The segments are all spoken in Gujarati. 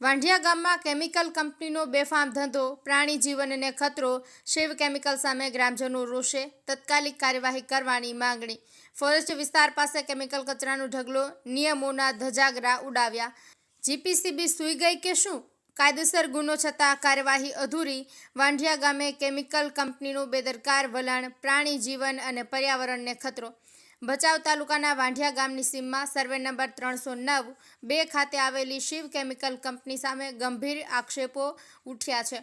વાંઢિયા ગામમાં કેમિકલ કંપનીનો બેફામ ધંધો, પ્રાણી જીવનને ખતરો શિવ કેમિકલ સામે ગ્રામજનો રોષે, તત્કાલિક કાર્યવાહી કરવાની માંગણી. ફોરેસ્ટ વિસ્તાર પાસે કેમિકલ કચરાનો ઢગલો, નિયમોના ધજાગરા ઉડાવ્યા. જીપીસીબી સૂઈ ગઈ કે શું? કાયદેસર ગુનો છતાં કાર્યવાહી અધૂરી. વાંઢિયા ગામે કેમિકલ કંપનીનું બેદરકાર વલણ, પ્રાણી જીવન અને પર્યાવરણને ખતરો. ભચાઉ તાલુકાના વાંઢિયા ગામની સીમમાં સર્વે નંબર ત્રણસો નવ બે ખાતે આવેલી શિવ કેમિકલ કંપની સામે ગંભીર આક્ષેપો ઉઠ્યા છે.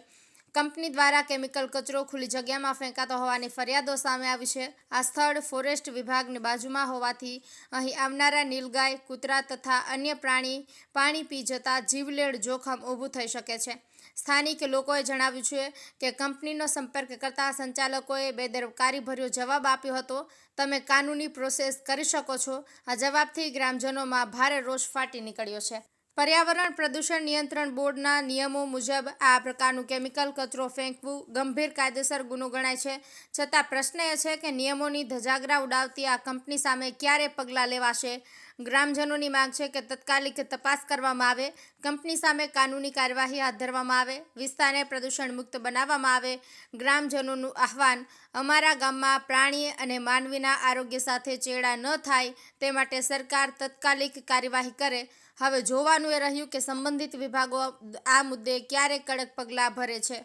કંપની દ્વારા કેમિકલ કચરો ખુલ્લી જગ્યામાં ફેંકાતો હોવાની ફરિયાદો સામે આવી છે. આ સ્થળ ફોરેસ્ટ વિભાગની બાજુમાં હોવાથી અહીં આવનારા નીલગાય, કૂતરા તથા અન્ય પ્રાણી પાણી પી જતા જીવલેણ જોખમ ઊભું થઈ શકે છે. સ્થાનિક લોકોએ જણાવ્યું છે કે કંપનીનો સંપર્ક કરતા સંચાલકોએ બેદરકારીભર્યો જવાબ આપ્યો હતો. તમે કાનૂની પ્રોસેસ કરી શકો છો. આ જવાબથી ગ્રામજનોમાં ભારે રોષ ફાટી નીકળ્યો છે. પર્યાવરણ પ્રદૂષણ નિયંત્રણ બોર્ડના નિયમો મુજબ આ પ્રકારનું કેમિકલ કચરો ફેંકવું ગંભીર કાયદેસર ગુનો ગણાય છે. છતાં પ્રશ્ન એ છે કે નિયમોની ધજાગરા ઉડાવતી આ કંપની સામે ક્યારે પગલાં લેવાશે? ગ્રામજનોની માંગ છે કે તત્કાલિક તપાસ કરવામાં આવે, કંપની સામે કાનૂની કાર્યવાહી હાથ ધરવામાં આવે, વિસ્તારને પ્રદૂષણ મુક્ત બનાવવામાં આવે. ગ્રામજનોનું આહવાન, અમારા ગામમાં પ્રાણી અને માનવીના આરોગ્ય સાથે ચેડા ન થાય તે માટે સરકાર તત્કાલિક કાર્યવાહી કરે. હવે જોવાનું એ રહ્યું કે સંબંધિત વિભાગો આ મુદ્દે ક્યારે કડક પગલાં ભરે છે.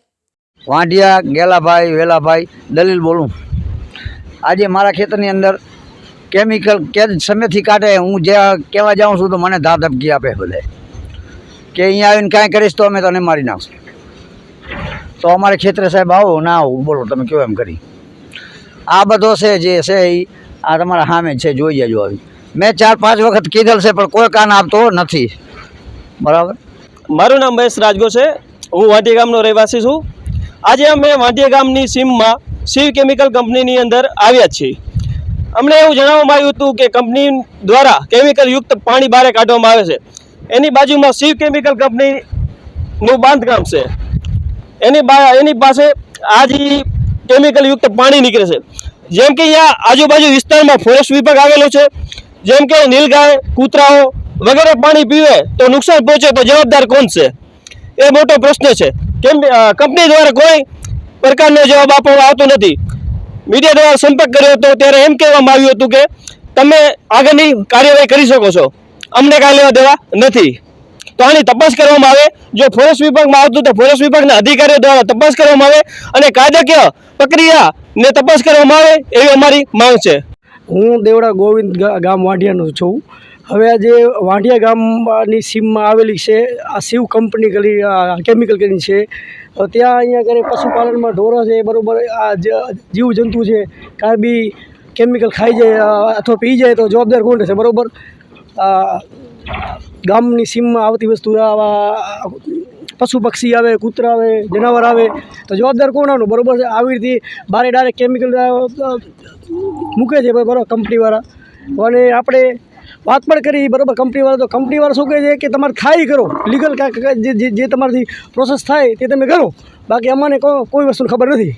વાંઢિયા, ગેલાભાઈ, વેલાભાઈ, દલીલ બોલું. આજે મારા ખેતરની અંદર કેમિકલ કે સમયથી કાઢે, હું જ્યાં કહેવા જાઉં છું તો મને ધા ધમકી આપે બધે કે અહીંયા આવીને કાંઈ કરીશ તો અમે તને મારી નાખશું. તો અમારે ખેતરે સાહેબ આવો, ના આવો, બોલો, તમે કહો એમ કરી. આ બધો છે જે છે એ આ તમારા સામે છે, જોઈ જજો આવી. મેં ચાર પાંચ વખત કીધેલ છે, પણ કોઈ કાન આપતો નથી. બરાબર? મારું નામ મહેશ રાજગો છે. હું વાંઢી ગામનો રહેવાસી છું. આજે અમે વાંઢી ગામની સીમમાં શિવ કેમિકલ કંપનીની અંદર આવ્યા છીએ. અમને એવું જણાવવામાં આવ્યું હતું કે કંપની દ્વારા કેમિકલ યુક્ત પાણી બહાર કાઢવામાં આવે છે. એની બાજુમાં શિવ કેમિકલ કંપનીનું બાંધકામ છે. એની એની પાસે આ જે કેમિકલ યુક્ત પાણી નીકળે છે. જેમ કે અહીંયા આજુબાજુ વિસ્તારમાં ફોરેસ્ટ વિભાગ આવેલો છે. જેમ કે નીલગાય, કૂતરાઓ વગેરે પાણી પીવે તો નુકસાન પહોંચે તો જવાબદાર કોણ છે? એ મોટો પ્રશ્ન છે. કેમ કંપની દ્વારા કોઈ પ્રકારનો જવાબ આપવામાં આવતો નથી. મીડિયા દ્વારા સંપર્ક કર્યો હતો, ત્યારે એમ કહેવામાં આવ્યું હતું કે તમે આગળની કાર્યવાહી કરી શકો છો. અમને કાંઈ લેવા દેવા નથી. તો આની તપાસ કરવામાં આવે. જો ફોરેસ્ટ વિભાગમાં આવતું તો ફોરેસ્ટ વિભાગના અધિકારીઓ દ્વારા તપાસ કરવામાં આવે અને કાયદાકીય પ્રક્રિયાને તપાસ કરવામાં આવે એવી અમારી માંગ છે. હું દેવડા ગોવિંદ ગામ વાઢિયાનો છું. હવે આ જે વાંઢિયા ગામની સીમમાં આવેલી છે, આ શિવ કંપની કરી કેમિકલ કરીને છે ત્યાં અહીંયા કરે પશુપાલનમાં ઢોરો છે બરાબર આ જ- જીવ છે, કાંઈ બી કેમિકલ ખાઈ જાય અથવા પી જાય તો જવાબદાર કોણ રહેશે, બરાબર? ગામની સીમમાં આવતી વસ્તુ, આવા પશુ પક્ષી આવે, કૂતરા આવે, જનાવર આવે, તો જવાબદાર કોણ આવનું બરાબર છે, આવી રીતે બારે ડાયરેક્ટ કેમિકલ મૂકે છે, બરાબર, કંપનીવાળા. અને આપણે વાત પણ કરી, બરાબર કંપનીવાળા તો કંપનીવાળા શું કહે છે કે તમારે થાય કરો. લીગલ જે તમારાથી પ્રોસેસ થાય તે તમે કરો. બાકી અમને કોઈ વસ્તુની ખબર નથી.